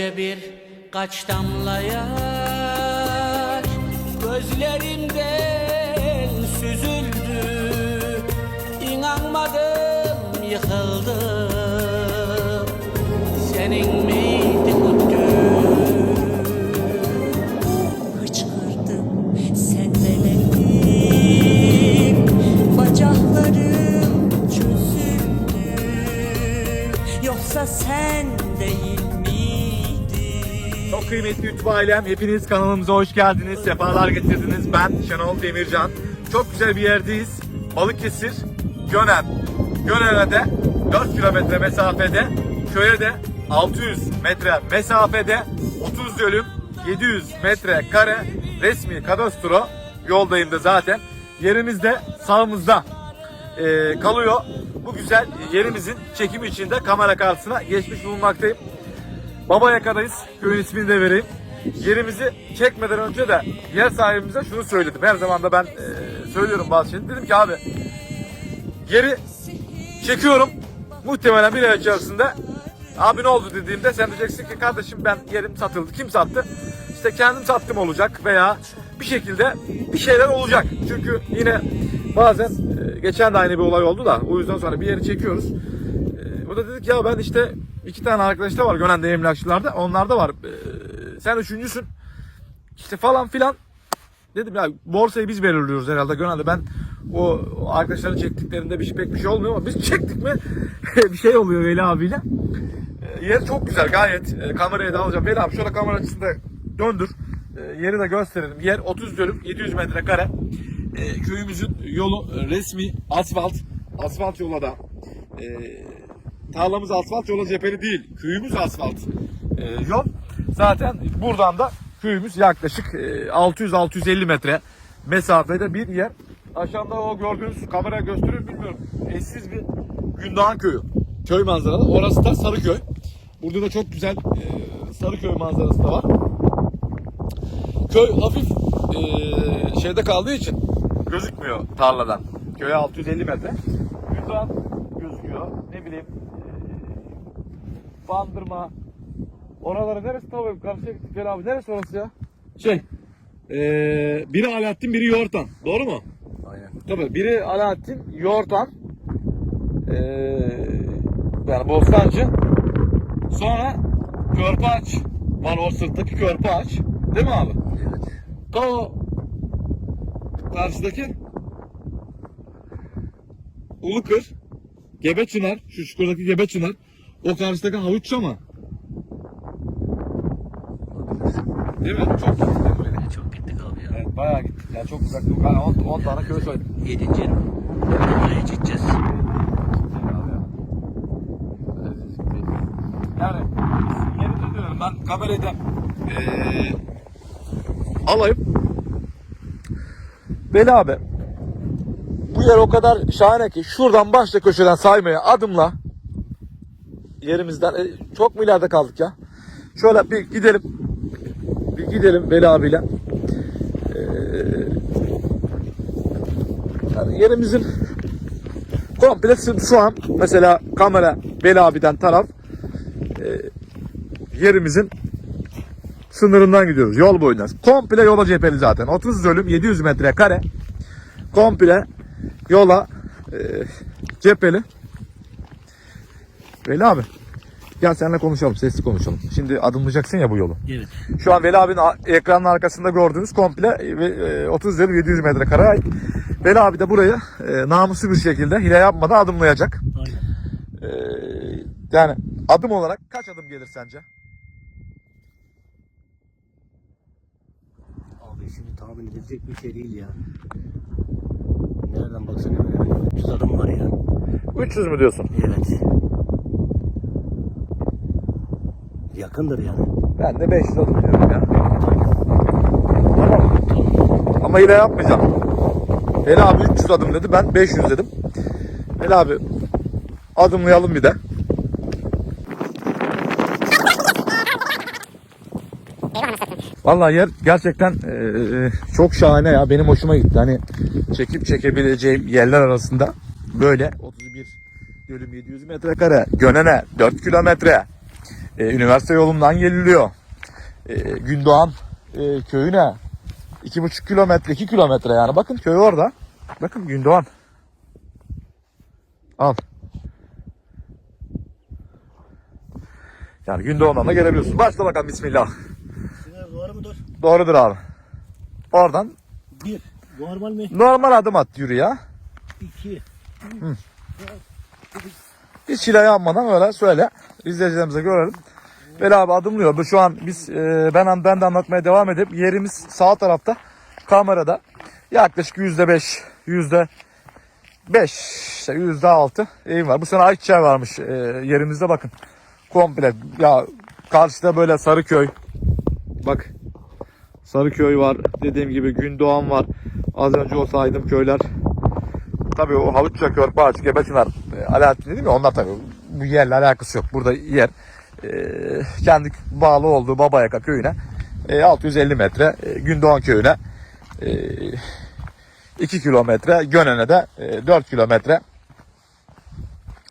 Önce bir kaç damla yaş Gözlerimden süzüldü İnanmadım yıkıldım Senin miydi güttü Hıçkırdım sendeledim Bacaklarım çözüldü. Yoksa sen kıymetli YouTube ailem, hepiniz kanalımıza hoş geldiniz, sefalar getirdiniz. Ben Şenol Demircan. Çok güzel bir yerdeyiz. Balıkesir, Gönen. Gönen'e de 4 kilometre mesafede, köye de 600 metre mesafede 30 dönüm 700 metre kare resmi kadastro yoldayım da zaten. Yerimiz de sağımızda ee, kalıyor. Bu güzel yerimizin çekimi için de kamera karşısına geçmiş bulunmaktayım. Baba yakadayız. Köyün ismini de vereyim. Yerimizi çekmeden önce de yer sahibimize şunu söyledim. Her zaman da ben e, söylüyorum bazı şeyleri. Dedim ki abi yeri çekiyorum. Muhtemelen bir ay içerisinde abi ne oldu dediğimde sen diyeceksin ki kardeşim ben yerim satıldı. Kim sattı? İşte kendim sattım olacak veya bir şekilde bir şeyler olacak. Çünkü yine bazen e, geçen de aynı bir olay oldu da o yüzden sonra bir yeri çekiyoruz. E, o da dedik ya ben işte iki tane arkadaş da var Gönen'de emlakçılarda. Onlar da var. E, sen üçüncüsün. İşte falan filan. Dedim ya borsayı biz belirliyoruz herhalde Gönen'de. Ben o, o arkadaşların çektiklerinde bir şey pek bir şey olmuyor ama biz çektik mi bir şey oluyor Veli abiyle. E, yer çok güzel gayet. E, kamerayı da alacağım. Veli abi şöyle kamera açısında döndür. E, yeri de gösterelim. Yer 30 dönüm 700 metrekare. E, köyümüzün yolu resmi asfalt. Asfalt yola da. E, tarlamız asfalt yola cepheli değil. Köyümüz asfalt e, yol. Zaten buradan da köyümüz yaklaşık e, 600-650 metre mesafede bir yer. Aşağıda o gördüğünüz kamera gösteriyor bilmiyorum. Eşsiz bir Gündoğan köyü. Köy manzaralı. Orası da Sarıköy. Burada da çok güzel e, Sarıköy manzarası da var. Köy hafif e, şeyde kaldığı için gözükmüyor tarladan. Köye 650 metre. Gündoğan gözüküyor. Ne bileyim e, Bandırma. Oraları neresi tabii karşıya gittik abi. Neresi orası ya? Şey. E, biri Alaaddin biri Yoğurtan. Doğru mu? Aynen. Tabii biri Alaaddin Yoğurtan. E, yani Bostancı. Sonra Körpe Ağaç. Var o sırttaki Körpe Ağaç. Değil mi abi? Evet. Ta o karşıdaki Ulukır, Gebe Çınar, şu çukurdaki Gebe Çınar, o karşıdaki Havuçça mı? Değil mi? Çok gittik? Çok gittik abi ya. Evet, bayağı gittik. Yani çok uzak. Yani 10, 10 tane köy söyledim. Yedinci oraya gideceğiz. Yani yerinde diyorum ben kamerayı eee alayım. Beni abi bu yer o kadar şahane ki şuradan başla köşeden saymaya adımla yerimizden e, çok mu ileride kaldık ya? Şöyle bir gidelim. Bir gidelim Veli abiyle. Eee, yani yerimizin komple şu an mesela kamera Veli abiden taraf yerimizin sınırından gidiyoruz. Yol boyunca. Komple yola cepheli zaten. 30 bölüm 700 metre kare. Komple yola e, cepheli. Veli abi. Gel seninle konuşalım. Sesli konuşalım. Şimdi adımlayacaksın ya bu yolu. Evet. Şu an Veli abinin ekranın arkasında gördüğünüz komple e, ve, e, 30 bölüm 700 metre kare ait. Veli abi de burayı e, namuslu bir şekilde hile yapmadan adımlayacak. Aynen. E, yani adım olarak kaç adım gelir sence? Abi şimdi tahmin edilecek bir şey değil ya. Nereden baksana böyle 300 adım var ya. 300 mü diyorsun? Evet. Yakındır yani. Ben de 500 adım ya. Tamam. Ama yine yapmayacağım. Veli abi 300 adım dedi. Ben 500 dedim. Veli abi adımlayalım bir de. Vallahi yer gerçekten eee, çok şahane ya. Benim hoşuma gitti. Hani çekip çekebileceğim yerler arasında böyle 31 bölüm 700 metrekare, Gönene 4 kilometre, E, üniversite yolundan geliliyor. E, Gündoğan e, köyüne 2,5 kilometre 2 kilometre yani bakın köy orada. Bakın Gündoğan. Al. Yani Gündoğan'dan da gelebiliyorsun. Başla bakalım bismillah. Sinan doğru mudur? Doğrudur abi. Oradan Bir. Normal mi? normal adım at yürü ya. İki. Hiç hile yapmadan öyle söyle. İzleyicilerimize görelim. Veli abi adımlıyor. Şu an biz e, ben ben de anlatmaya devam edip yerimiz sağ tarafta kamerada yaklaşık yüzde beş yüzde beş yüzde altı evim var. Bu sene ayçiçeği varmış e, yerimizde bakın. Komple ya karşıda böyle Sarıköy bak Sarıköy var dediğim gibi Gündoğan var. Az önce o saydığım köyler Tabii o Havuçça, Körpaç, Gebeçınar, e, Alaaddin dedim ya onlar tabii bu yerle alakası yok. Burada yer e, kendi bağlı olduğu Babayaka köyüne e, 650 metre, e, Gündoğan köyüne e, 2 kilometre, Gönen'e de e, 4 kilometre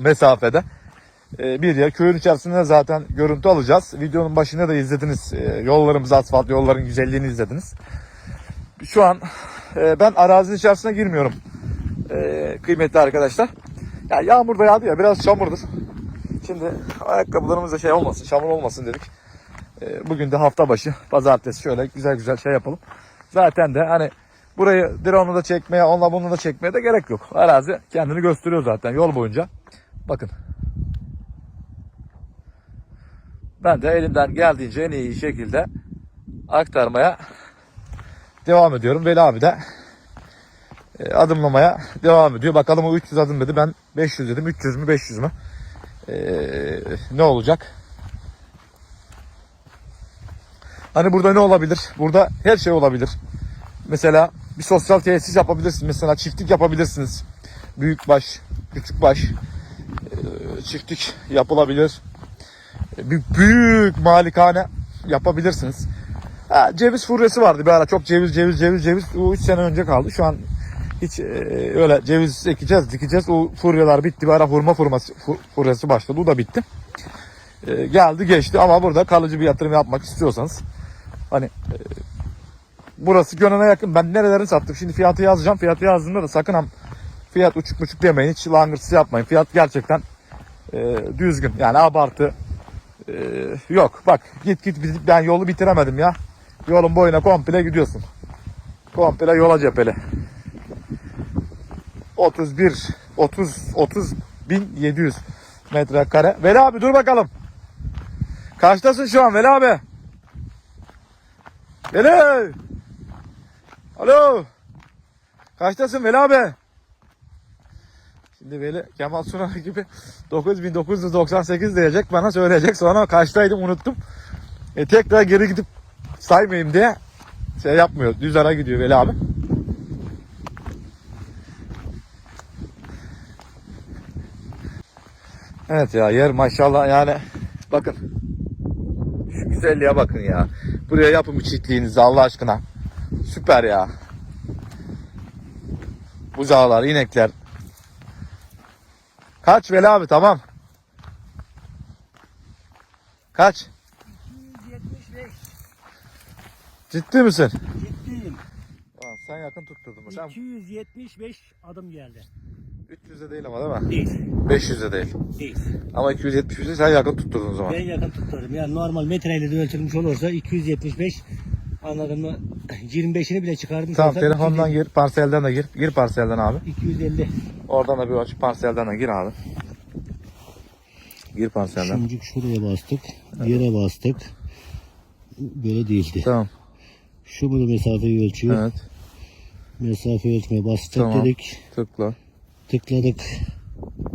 mesafede e, bir yer. Köyün içerisinde zaten görüntü alacağız. Videonun başında da izlediniz. E, yollarımız asfalt, yolların güzelliğini izlediniz. Şu an e, ben arazinin içerisine girmiyorum e, kıymetli arkadaşlar. Ya yağmur da yağdı ya biraz çamurdur. Şimdi ayakkabılarımızda şey olmasın, çamur olmasın dedik. E, bugün de hafta başı, pazartesi şöyle güzel güzel şey yapalım. Zaten de hani burayı drone'u da çekmeye, onunla bunu da çekmeye de gerek yok. Arazi kendini gösteriyor zaten yol boyunca. Bakın. Ben de elimden geldiğince en iyi şekilde aktarmaya devam ediyorum. Veli abi de e, adımlamaya devam ediyor. Bakalım o 300 adım dedi. Ben 500 dedim. 300 mü 500 mü? E, ne olacak? Hani burada ne olabilir? Burada her şey olabilir. Mesela bir sosyal tesis yapabilirsiniz. Mesela çiftlik yapabilirsiniz. Büyük baş, küçük baş, e, çiftlik yapılabilir. E, Büyük, büyük malikane yapabilirsiniz. Ha, ceviz furyası vardı bir ara. Çok ceviz, ceviz, ceviz, ceviz. O 3 sene önce kaldı. Şu an hiç e, öyle ceviz ekeceğiz, dikeceğiz. O furyalar bitti. Bir ara hurma furması, fu- furyası başladı. O da bitti. E, geldi geçti ama burada kalıcı bir yatırım yapmak istiyorsanız hani e, burası Gönen'e yakın. Ben nerelerini sattım. Şimdi fiyatı yazacağım. Fiyatı yazdığımda da sakın ham fiyat uçuk buçuk demeyin. Hiç langırtısı yapmayın. Fiyat gerçekten e, düzgün. Yani abartı e, yok. Bak git git ben yolu bitiremedim ya. Yolun boyuna komple gidiyorsun. Komple yola cepheli. 31 30 30 bin 700 metrekare. Veli abi dur bakalım. Kaçtasın şu an Veli abi? Veli! Alo! Kaçtasın Veli abi? Şimdi Veli Kemal Sunal gibi 9998 diyecek bana söyleyecek sonra kaçtaydım unuttum. E, tekrar geri gidip saymayayım diye şey yapmıyor. Düz ara gidiyor Veli abi. Evet ya yer maşallah yani bakın şu güzelliğe bakın ya. Buraya yapın bu çiftliğinizi Allah aşkına. Süper ya. Buzağlar, inekler. Kaç Veli abi tamam. Kaç? 175. Ciddi misin? Ciddiyim. Aa, sen yakın tutturdun? Sen 275 adım geldi. 300'de değil ama değil mi? Değil. 500'de değil. Değil. Ama 275'de sen yakın tutturdun o zaman. Ben yakın tutarım. Yani normal metreyle de ölçülmüş olursa 275 anladın mı? 25'ini bile çıkardım. Tamam telefondan gir, parselden de gir. Gir parselden abi. 250. Oradan da bir aç parselden de gir abi. Gir parselden. Şimdi şuraya bastık. Yere bastık. Böyle değildi. Tamam. Şu bunu mesafeyi ölçüyor. Evet. Mesafe ölçmeye bastık Tamam. dedik. Tıkla. Tıkladık.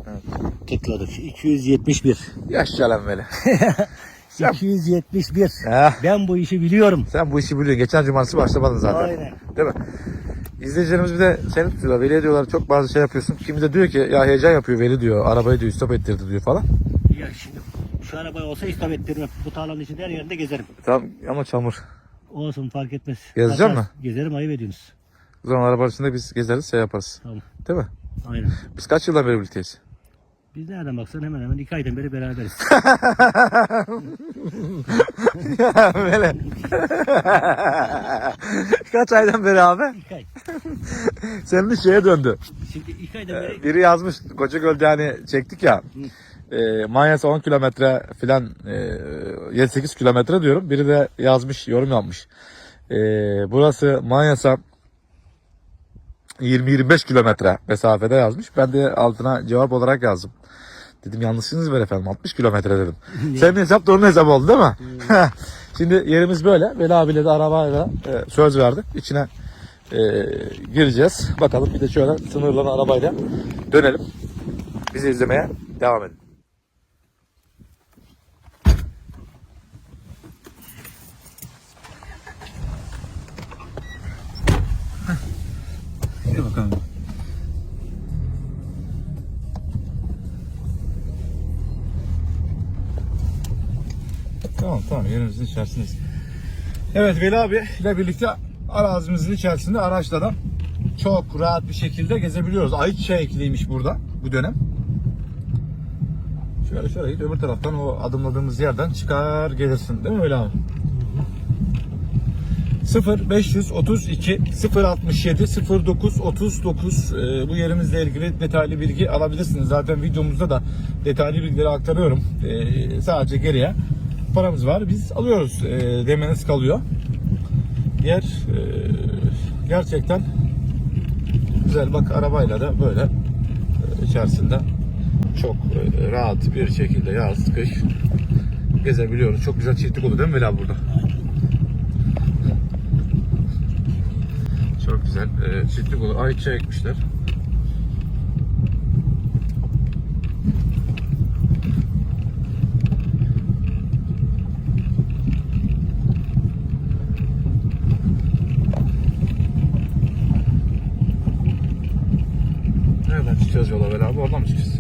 Evet. Tıkladık. 271. Yaşa lan böyle. 271. Heh, Ben bu işi biliyorum. sen bu işi biliyorsun. Geçen cumartesi başlamadın zaten. Aynen. Değil mi? İzleyicilerimiz bir de seni tutuyorlar. Veli diyorlar çok bazı şey yapıyorsun. Kimi de diyor ki ya heyecan yapıyor Veli diyor. Arabayı diyor stop ettirdi diyor falan. Ya şimdi şu araba olsa istop ettirmem. Bu tarlanın içinde her yerinde gezerim. Tamam ama çamur. Olsun fark etmez. Gezecek Kaçar, mi? Gezerim ayıp ediyorsunuz. O zaman araba içinde biz gezeriz şey yaparız. Tamam. Değil mi? Aynen. Biz kaç yıldan beri birlikteyiz? Biz nereden baksan hemen hemen iki aydan beri beraberiz. Böyle. Kaç aydan beri abi? iki ay. Senin iş şeye döndü. Şimdi iki aydan beri Biri yazmış Kocagöl'de hani çektik ya. E, Manyas 10 kilometre filan e, 7-8 kilometre diyorum. Biri de yazmış, yorum yapmış. E, burası Manyas'a 20-25 kilometre mesafede yazmış. Ben de altına cevap olarak yazdım. Dedim yanlışsınız ver efendim 60 kilometre dedim. Senin hesap da onun hesabı oldu değil mi? Şimdi yerimiz böyle. Veli abiyle de arabayla e, söz verdik. İçine e, gireceğiz. Bakalım bir de şöyle sınırlanan arabayla dönelim. Bizi izlemeye devam edin. Bakalım. Tamam tamam yerimizin içerisindeyiz. Evet Veli abi ile birlikte arazimizin içerisinde araçla çok rahat bir şekilde gezebiliyoruz. Ayçiçeği ekliymiş burada bu dönem. Şöyle şöyle git öbür taraftan o adımladığımız yerden çıkar gelirsin değil mi öyle abi? 0 532 067 09 39 e, bu yerimizle ilgili detaylı bilgi alabilirsiniz. Zaten videomuzda da detaylı bilgileri aktarıyorum. E, sadece geriye paramız var. Biz alıyoruz. E, demeniz kalıyor. Yer e, gerçekten güzel. Bak arabayla da böyle içerisinde çok rahat bir şekilde yaz, kış gezebiliyoruz. Çok güzel çiftlik oldu değil mi Bilal burada? Çok güzel. E, çiftlik olur. Ayça ekmişler. Nereden çıkacağız yola beraber? Oradan mı çıkacağız?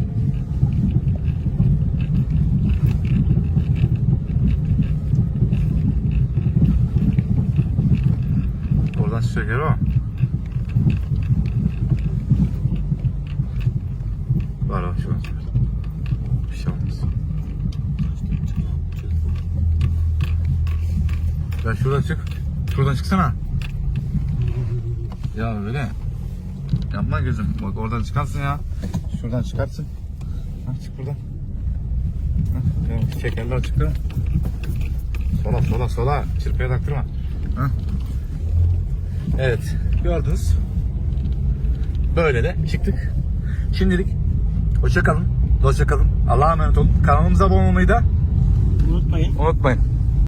Oradan çıkacak mı? Var var şuradan çıkar. Bir şey olmaz. Ya şuradan çık. Çıksana. Ya öyle. Yapma gözüm. Bak oradan çıkarsın ya. Şuradan çıkarsın. Ha, çık buradan. Ha, evet, şekerler çıktı. Sola sola sola. Çırpıya taktırma. Ha. Evet. Gördünüz. Böyle de çıktık. Şimdilik hoşça kalın. Hoşça kalın. Allah'a emanet olun. Kanalımıza abone olmayı da Unutmayın. unutmayın.